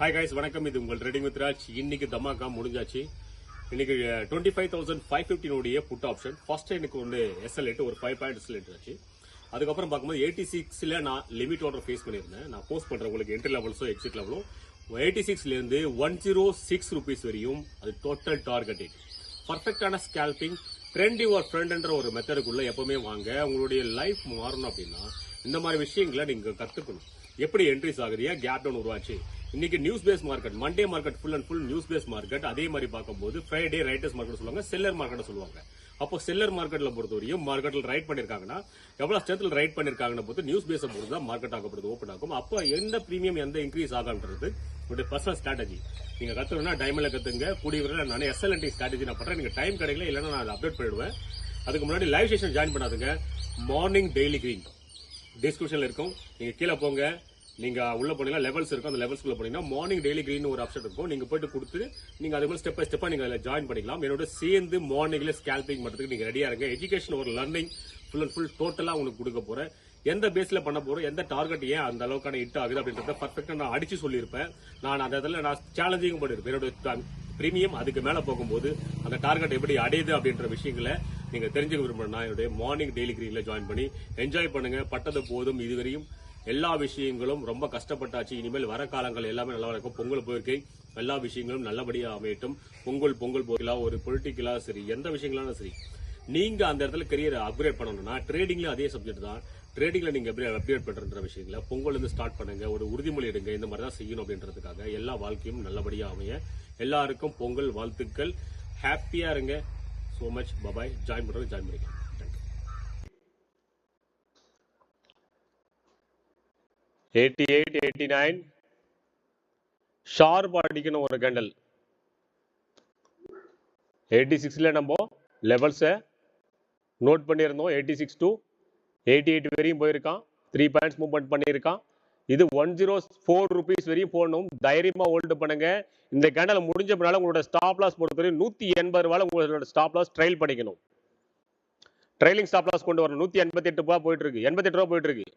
Hi guys வணக்கம். இது உங்கள் ரெடிங் வித் ராஜ் இன்னைக்கு தமாக்கா முடிஞ்சாச்சு. இன்னைக்கு டுவெண்ட்டி ஃபைவ் தௌசண்ட் ஃபைவ் ஃபிஃப்டினுடைய புட் ஆப்ஷன் ஃபர்ஸ்ட் எனக்கு வந்து எஸ்எல்எட் ஒரு ஃபைவ் பாயிண்ட் எஸ்எல்எட் ஆச்சு அதுக்கப்புறம் பார்க்கும்போது எயிட்டி சிக்ஸ்ல நான் லிமிட் ஆர்டர் ஃபேஸ் பண்ணியிருந்தேன். நான் போஸ்ட் பண்ணுற உங்களுக்கு என்ட்ரி லெவல்ஸோ எக்ஸிட் லெவலும் எயிட்டி சிக்ஸ்லேருந்து ஒன் ஜீரோ சிக்ஸ் ருபீஸ் வரையும் அது டோட்டல் டார்கெட்டிங் பர்ஃபெக்டான ஸ்கேல்பிங் ட்ரெண்ட் யுவர் ஃப்ரெண்ட்ன்ற ஒரு மெத்தடுக்குள்ளே எப்பவுமே வாங்க உங்களுடைய லைஃப் மாறணும் அப்படின்னா இந்த மாதிரி விஷயங்களை நீங்கள் கற்றுக்கணும் எப்படி என்ட்ரிஸ் ஆகுது? ஏன் கேப் டவுன் உருவாச்சு? இன்னைக்கு news base market Monday market full and full news base market அதே மாதிரி பார்க்கும்போது ஃப்ரைடே ரைட்டர்ஸ் மார்க்கெட் சொல்லுவாங்க செல்லர் மார்க்கெட் சொல்லுவாங்க. அப்போ செல்லர் மார்க்கெட்ல பொறுத்தவரையும் மார்க்கெட்ல ரைட் பண்ணிருக்காங்கன்னா எவ்வளவு ஸ்டேட்ல ரைட் பண்ணிருக்காங்கன்னு பொறுத்து நியூஸ் பேஸை பொறுத்து தான் மார்க்கெட் ஆகப்படுது ஓப்பன் ஆகும். அப்போ எந்த ப்ரீமியம் எந்த இன்க்ரீஸ் ஆகான்றது உங்களுடைய பர்சனல் ஸ்ட்ராட்டஜி நீங்க கத்துக்கணும்னா டைம்ல கத்துங்க கூடிய விரைவில் நான் எஸ்எல்என்டி ஸ்ட்ராட்டஜி நான் பண்றேன். நீங்க டைம் கிடைக்கல இல்லைன்னா நான் அதை அப்டேட் பண்ணிடுவேன். அதுக்கு முன்னாடி லைவ் செஷன் ஜாயின் பண்ணாதுங்க. மார்னிங் டெய்லி கிரீன் டிஸ்கிரிப்ஷன்ல இருக்கும். நீங்க கீழே போங்க. நீங்க உள்ள போனீங்கன்னா லெவல்ஸ் இருக்கும். அந்த லெவல்ஸ்க்குள்ள போனீங்கன்னா மார்னிங் டெய்லி கிரீன் ஒரு ஆப்ஷன் இருக்கும். நீங்க போயிட்டு கொடுத்து நீங்க அதே மாதிரி ஸ்டெப் பை ஸ்டெப்பா நீங்க அதில் ஜாயின் பண்ணிக்கலாம். என்னோட சேர்ந்து மார்னிங்ல ஸ்கேல்பிங் பண்றதுக்கு நீங்க ரெடியா இருங்க. எஜுகேஷன் ஒரு லர்னிங் ஃபுல் அண்ட் ஃபுல் டோட்டலா உங்களுக்கு கொடுக்க போறேன். எந்த பேஸ்ல பண்ண போறோம் எந்த டார்கெட் ஏன் அந்த அளவுக்கான ஹிட் ஆகுது அப்படின்றத பர்ஃபெக்டா நான் அடிச்சு சொல்லியிருப்பேன். நான் அந்த இடத்துல நான் சேலஞ்சிங் பண்ணிருப்பேன் என்னோட பிரீமியம் அதுக்கு மேல போகும்போது அந்த டார்கெட் எப்படி அடையுது அப்படின்ற விஷயங்களை நீங்க தெரிஞ்சுக்க விரும்புறேன். என்னுடைய மார்னிங் டெய்லி கிரீன்ல ஜாயின் பண்ணி என்ஜாய் பண்ணுங்க. பட்டது போதும். இதுவரையும் எல்லா விஷயங்களும் ரொம்ப கஷ்டப்பட்டாச்சு. இனிமேல் வர காலங்கள் எல்லாமே நல்லா இருக்கும். பொங்கல் போயிருக்கை எல்லா விஷயங்களும் நல்லபடியாக அமையட்டும். பொங்கல் பொங்கல் போகலா ஒரு பொலிட்டிக்கலா சரி எந்த விஷயங்களாலும் சரி. நீங்க அந்த இடத்துல கரியர் அப்கிரேட் பண்ணணும்னா ட்ரேடிங்ல அதே சப்ஜெக்ட் தான். ட்ரேடிங்ல நீங்க எப்படி அப்கிரேட் பண்றன்ற விஷயங்கள பொங்கல் இருந்து ஸ்டார்ட் பண்ணுங்க. ஒரு உறுதிமொழி எடுங்க. இந்த மாதிரி தான் செய்யணும் அப்படின்றதுக்காக எல்லா வாழ்க்கையும் நல்லபடியா அமைய. எல்லாருக்கும் பொங்கல் வாழ்த்துக்கள். ஹாப்பியா இருங்க. So much bye bye join பண்றது ஜாயின் பண்ணிக்கலாம். Eighty eight eighty nine sharp அடிக்கணும் ஒரு கேண்டல் எயிட்டி சிக்ஸில் நம்ம லெவல்ஸை நோட் பண்ணியிருந்தோம். Eighty six to eighty eight வரையும் போயிருக்கான். த்ரீ பாயிண்ட்ஸ் மூவ்மெண்ட் பண்ணியிருக்கான். இது ஒன் ஜீரோ ஃபோர் ருபீஸ் வரையும் போடணும். தைரியமாக ஹோல்டு பண்ணுங்க. இந்த கேண்டல் முடிஞ்ச பின்னால உங்களோட ஸ்டாப் லாஸ் பொறுத்தவரையும் நூற்றி எண்பது ரூபாய் உங்களோட ஸ்டாப் லாஸ் ட்ரைல் பண்ணிக்கணும். ட்ரைலிங் ஸ்டாப் லாஸ் கொண்டு வரணும். நூற்றி எண்பத்தி எட்டு ரூபா போயிட்டு இருக்கு. எண்பத்தெட்டு ரூபா போயிட்டு இருக்கு.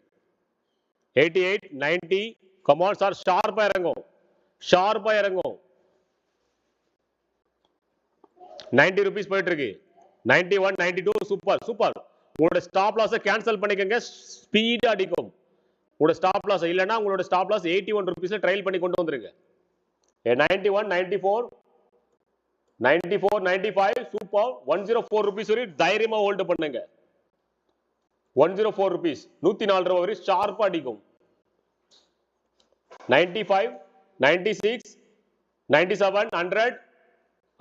Eighty eight ninety come on sir ஷார்ப்பாக இறங்கும் ஷார்ப்பாக இறங்கும். நைன்டி ருபீஸ் போயிட்டு இருக்கு ninety one ninety two super super உங்களோட ஸ்டாப் லாஸை கேன்சல் பண்ணிக்கோங்க. ஸ்பீடாக அடிக்கும். உங்களோட ஸ்டாப் லாஸ் இல்லைன்னா உங்களோட ஸ்டாப் லாஸ் எயிட்டி ஒன் ருபீஸில் ட்ரையல் பண்ணி கொண்டு வந்துருங்க. Ninety one ninety four ninety four ninety five super one zero four rupees வரையும் தைரியமாக ஹோல்டு பண்ணுங்க. ஒன் ஜீரோ ஃபோர் ருபீஸ் நூத்தி நாலு ரூபா வரை ஷார்ப்பா அடிக்கும். Ninety five ninety six ninety seven hundred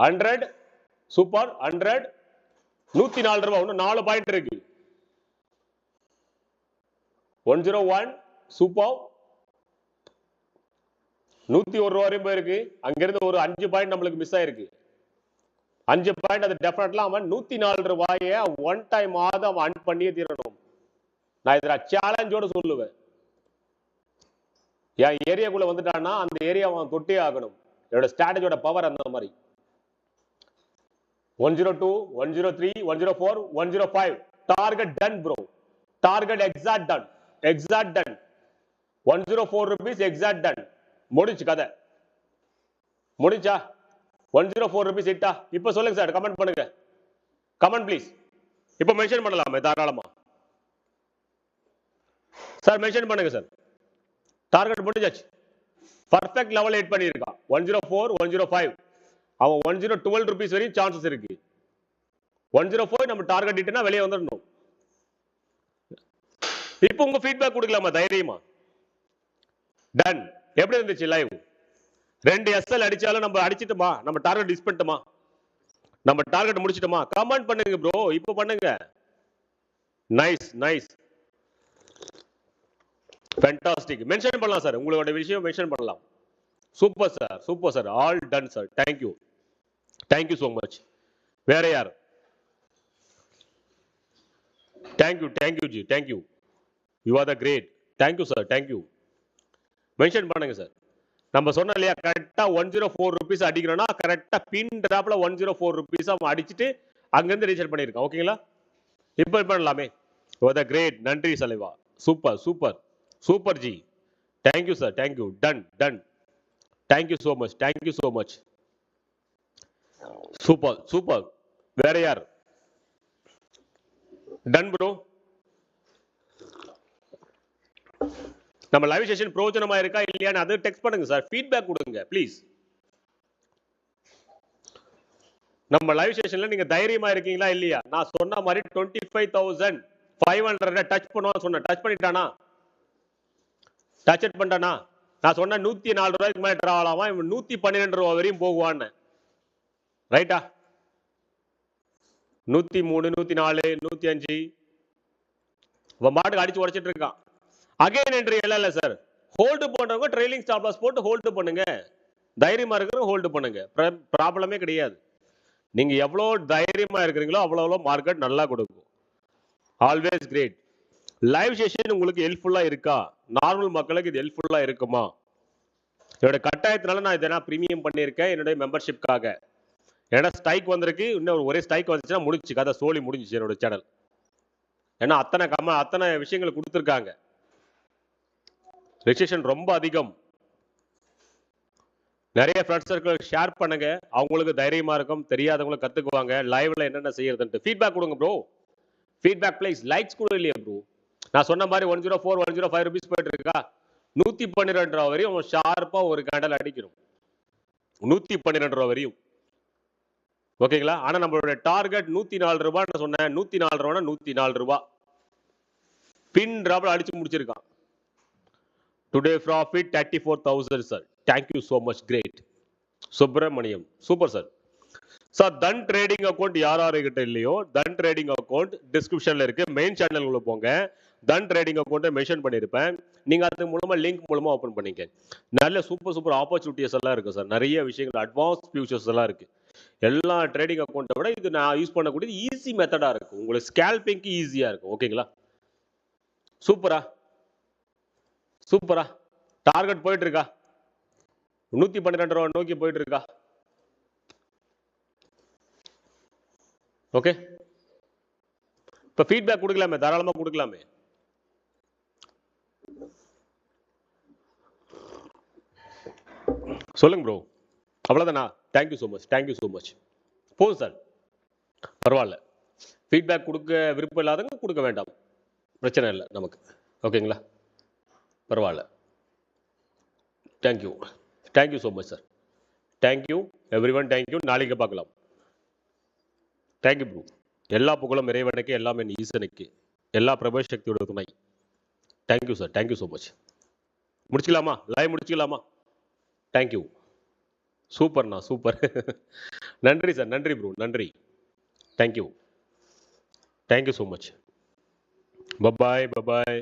hundred super hundred நூத்தி நாலு ரூபா ஒன்று நாலு பாயிண்ட் இருக்கு. ஒன் ஜீரோ ஒன் சூப்பர் நூத்தி ஒரு ரூபா வரையும் போயிருக்கு. அங்கிருந்து ஒரு அஞ்சு பாயிண்ட் நம்மளுக்கு மிஸ் ஆயிருக்கு. அஞ்சு பாயிண்ட் அது டெஃபினட்லாம் அவன் நூத்தி நாலு ரூபாய ஒன் டைம் ஆவது அவன் அன் பண்ணியே தீரணும். நான் இதில் சேலஞ்சோட சொல்லுவேன். என் ஏரியாக்குள்ள வந்துட்டான்னா அந்த ஏரியா அவன் தொட்டே ஆகணும். என்னோட ஸ்ட்ராட்டஜியோட பவர் அந்த மாதிரி. One zero two one zero three one zero four one zero five target done bro target exact done exact done one zero four rupees exact done முடிச்சு கதை. முடிச்சா ஒன் ஜீரோ ஃபோர் ருபீஸ் இட்டா இப்போ சொல்லுங்க sir comment பண்ணுங்க. Comment please இப்போ mention பண்ணலாமே தாராளமா. சார் மென்ஷன் பண்ணுங்க சார். டார்கெட் முடிஞ்சாச்சு. பர்ஃபெக்ட் லெவல் எயிட் பண்ணியிருக்கான். One zero four one zero five அவன் ஒன் ஜீரோ டுவெல் ருபீஸ் வரையும் சான்சஸ் இருக்கு. ஒன் ஜீரோ ஃபோர் நம்ம டார்கெட் இட்டுனா வெளியே வந்துடணும் இப்போ உங்க ஃபீட்பேக் கொடுக்கலாமா? தைரியமா? டன் எப்படி இருந்துச்சு லைவ் ரெண்டு எஸ்எல் அடிச்சாலும் நம்ம அடிச்சிட்டோமா? நம்ம டார்கெட் டிஸ் பண்ணிட்டோமா? நம்ம டார்கெட் முடிச்சிட்டோமா? கமெண்ட் பண்ணுங்க ப்ரோ இப்போ பண்ணுங்க. நைஸ் நைஸ் ஃபேண்டாஸ்டிக் மென்ஷன் பண்ணலாம் சார் உங்களோட விஷயம் மென்ஷன் பண்ணலாம். Super sir super sir all done sir thank you thank you so much வேற யார்? Thank you thank you ji thank you you are the great thank you sir thank you mention பண்ணுங்க sir நம்ம சொன்னோம் இல்லையா கரெக்டாக one zero four rupees அடிக்கிறோன்னா கரெக்டாக pin ட்ராப்பில் ஒன் ஜீரோ ஃபோர் ருபீஸ் அவன் அடிச்சுட்டு அங்கேருந்து ரீசார்ஜ் பண்ணியிருக்கான் ஓகேங்களா இப்போ பண்ணலாமே. த கிரேட் நன்றி saliva. Super super super ji thank you sir thank you done done thank you so much thank you so much super super வேற யார் டன் ப்ரோ நம்ம லைவ் செஷன் பிரயோஜனமா இருக்கா இல்லையான்னு அது டெக்ஸ்ட் பண்ணுங்க சார் ஃபீட்பேக் கொடுங்க ப்ளீஸ் நம்ம லைவ் செஷன்ல நீங்க தைரியமா இருக்கீங்களா இல்லையா? நான் சொன்ன மாதிரி twenty five thousand five hundred touch பண்ணுவான்னு சொன்னேன். டச் பண்ணிட்டானா? டச் இட் நான் சொன்ன நூத்தி நாலு ரூபாய்க்கு மேல டிராவல் இவன் நூத்தி பன்னிரெண்டு ரூபா வரையும் போகுவான்னு. ரைட்டா நூத்தி மூணு நூத்தி நாலு நூத்தி அஞ்சு. இவன் பாட்டுக்கு அடிச்சு உடைச்சிட்டு இருக்கான். அகைன் என்ட்ரி எல்லாம் இல்லை சார் ஹோல்டு பண்றவங்க ட்ரெயிலிங் ஸ்டாப் லாஸ் போட்டு ஹோல்டு பண்ணுங்க. தைரியமா இருக்கிறவங்க ஹோல்டு பண்ணுங்க. ப்ராப்ளமே கிடையாது. நீங்க எவ்வளோ தைரியமா இருக்கிறீங்களோ அவ்வளோ அவ்வளோ மார்க்கெட் நல்லா கொடுக்கும். ஆல்வேஸ் கிரேட் லைவ் செஷன் உங்களுக்கு ஹெல்ப்ஃபுல்லாக இருக்கா? நார்மல் மக்களுக்கு இது ஹெல்ப்ஃபுல்லாக இருக்குமா? என்னோட கட்டாயத்தினால நான் இதெல்லாம் ப்ரீமியம் பண்ணியிருக்கேன் என்னுடைய மெம்பர்ஷிப்காக ஏன்னா ஸ்ட்ரைக் வந்திருக்கு. இன்னும் ஒரே ஸ்ட்ரைக் வந்துச்சுன்னா முடிஞ்சு கதை சோழி முடிஞ்சிச்சு என்னோட சேனல் ஏன்னா அத்தனை கம அத்தனை விஷயங்களை கொடுத்துருக்காங்க. ரெஜிஸ்ட்ரேஷன் ரொம்ப அதிகம். நிறைய ஃப்ரெண்ட்ஸ் சர்க்கிள் ஷேர் பண்ணுங்க. அவங்களுக்கு தைரியமா இருக்கும். தெரியாதவங்கள கத்துக்குவாங்க. லைவ்ல என்னென்ன செய்யறதுன்ட்டு. ஃபீட்பேக் கொடுங்க ப்ரோ ஃபீட்பேக் ப்ளேஸ் லைக்ஸ் கூட இல்லையா ப்ரோ நான் சொன்ன மாதிரி one zero four one zero five rupees போயிட்டு இருக்கா நூத்தி பன்னிரெண்டு ரூபா வரையும் ஷார்ப்பாக ஒரு கேண்டல் அடிக்கணும். நூத்தி பன்னிரெண்டு ரூபா வரையும். ஓகேங்களா? ஆனா நம்மளோட டார்கெட் நூத்தி நாலு ரூபான்னு நான் சொன்னேன். நூற்றி நாலு ரூபானா நூத்தி நாலு ரூபா. பின் டிராப்ல அடிச்சு முடிச்சிருக்கான். Today profit thirty four thousand sir thank you so much great Subramaniam. Super sir sir than trading account யார் யாருக்கிட்ட இல்லையோ தன் ட்ரேடிங் அக்கௌண்ட் டிஸ்கிரிப்ஷனில் இருக்கு. மெயின் சேனலுக்குள்ள போங்க. தன் ட்ரேடிங் அக்கௌண்ட்டை மென்ஷன் பண்ணியிருப்பேன். நீங்கள் அது மூலமாக லிங்க் மூலமாக ஓப்பன் பண்ணிக்க. நல்ல சூப்பர் சூப்பர் ஆப்பர்ச்சுனிட்டிஸ் எல்லாம் இருக்குது சார். நிறைய விஷயங்கள் அட்வான்ஸ் ஃபியூச்சர்ஸ் எல்லாம் இருக்குது எல்லா ட்ரேடிங் அக்கௌண்ட்டை விட இது நான் யூஸ் பண்ணக்கூடியது ஈஸி மெத்தடாக இருக்கும் உங்களுக்கு ஸ்கேல்பிங்க்கு ஈஸியாக இருக்கும் ஓகேங்களா? சூப்பரா சூப்பரா டார்கெட் போயிட்டு இருக்கா நூற்றி பன்னிரெண்டு ரூபா நோக்கி போயிட்டு இருக்கா ஓகே இப்போ ஃபீட்பேக் கொடுக்கலாமே? தாராளமாக கொடுக்கலாமே? சொல்லுங்க ப்ரோ அவ்வளோதானா thank you so much thank you so much போதும் சார் பரவாயில்ல. ஃபீட்பேக் கொடுக்க விருப்பம் இல்லாதவங்க கொடுக்க வேண்டாம். பிரச்சனை இல்லை நமக்கு. ஓகேங்களா பரவாயில்ல. Thank you thank you so much sir thank you everyone thank you நாளைக்கு பார்க்கலாம். தேங்க்யூ ப்ரூ எல்லா புகழும் இறைவனுக்கு எல்லாமே ஈசனுக்கு. எல்லா பிரபல சக்தியோட துணை. Thank you sir thank you so much முடிச்சுக்கலாமா? Live முடிச்சுக்கலாமா? தேங்க்யூ சூப்பர்ண்ணா சூப்பர் நன்றி சார் நன்றி ப்ரோ நன்றி thank you thank you so much bye bye bye bye